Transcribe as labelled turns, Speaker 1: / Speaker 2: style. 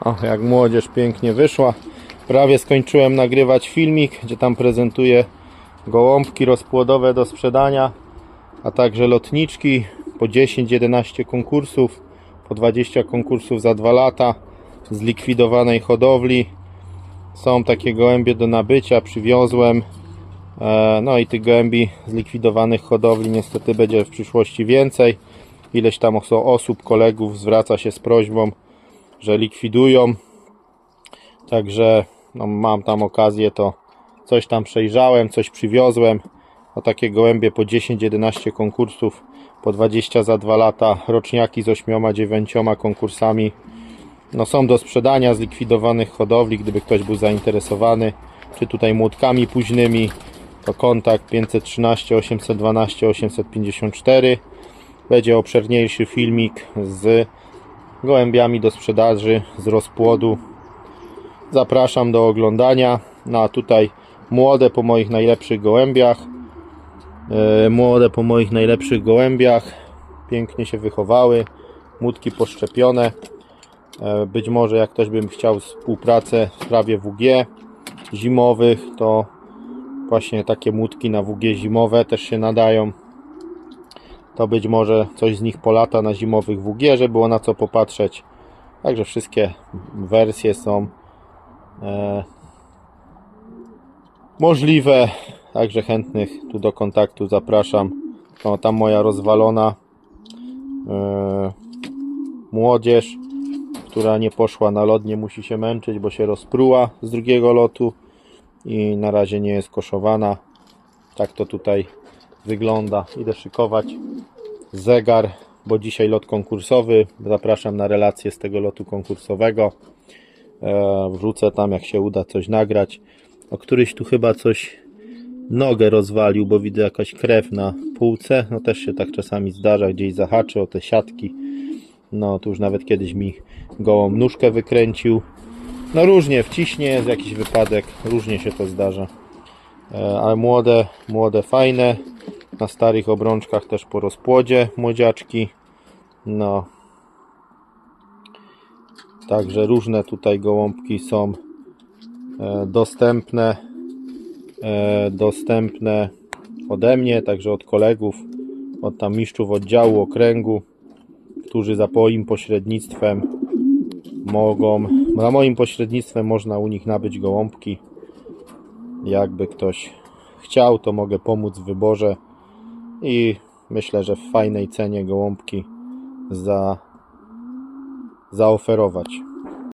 Speaker 1: O, jak młodzież pięknie wyszła. Prawie skończyłem nagrywać filmik, gdzie tam prezentuję gołąbki rozpłodowe do sprzedania, a także lotniczki po 10-11 konkursów, po 20 konkursów za 2 lata z likwidowanej hodowli. Są takie gołębie do nabycia, przywiozłem. E, No i tych gołębi z likwidowanych hodowli niestety będzie w przyszłości więcej. Ileś tam osób, kolegów zwraca się z prośbą, że likwidują. Także no, mam tam okazję, to coś tam przejrzałem, coś przywiozłem. O takie gołębie po 10-11 konkursów, po 20 za 2 lata, roczniaki z 8-9 konkursami. No, są do sprzedania z likwidowanych hodowli, gdyby ktoś był zainteresowany, czy tutaj młotkami późnymi, to kontakt 513 812 854. Będzie obszerniejszy filmik z gołębiami do sprzedaży z rozpłodu. Zapraszam do oglądania. No a tutaj młode po moich najlepszych gołębiach. E, młode po moich najlepszych gołębiach. Pięknie się wychowały. Młódki poszczepione. E, Być może jak ktoś bym chciał współpracę w sprawie WG zimowych, to właśnie takie młódki na WG zimowe też się nadają. To być może coś z nich polata na zimowych WG, żeby było na co popatrzeć. Także wszystkie wersje są e, możliwe. Także chętnych tu do kontaktu zapraszam. O, tam moja rozwalona e, młodzież, która nie poszła na lot, nie musi się męczyć, bo się rozpruła z drugiego lotu i na razie nie jest koszowana. Tak to tutaj wygląda. Idę szykować zegar, bo dzisiaj lot konkursowy. Zapraszam na relację z tego lotu konkursowego. E, wrzucę tam, jak się uda coś nagrać. O któryś tu chyba coś nogę rozwalił, bo widzę jakaś krew na półce. No też się tak czasami zdarza, gdzieś zahaczy o te siatki. No tu już nawet kiedyś mi gołą nóżkę wykręcił. No różnie, wciśnie, jest jakiś wypadek, różnie się to zdarza. Ale młode, młode, fajne. Na starych obrączkach też po rozpłodzie młodziaczki. No. Także różne tutaj gołąbki są e, dostępne. E, dostępne ode mnie, także od kolegów, od tam mistrzów oddziału, okręgu, którzy za moim pośrednictwem mogą, za moim pośrednictwem można u nich nabyć gołąbki. Jakby ktoś chciał, to mogę pomóc w wyborze i myślę, że w fajnej cenie gołąbki za, zaoferować.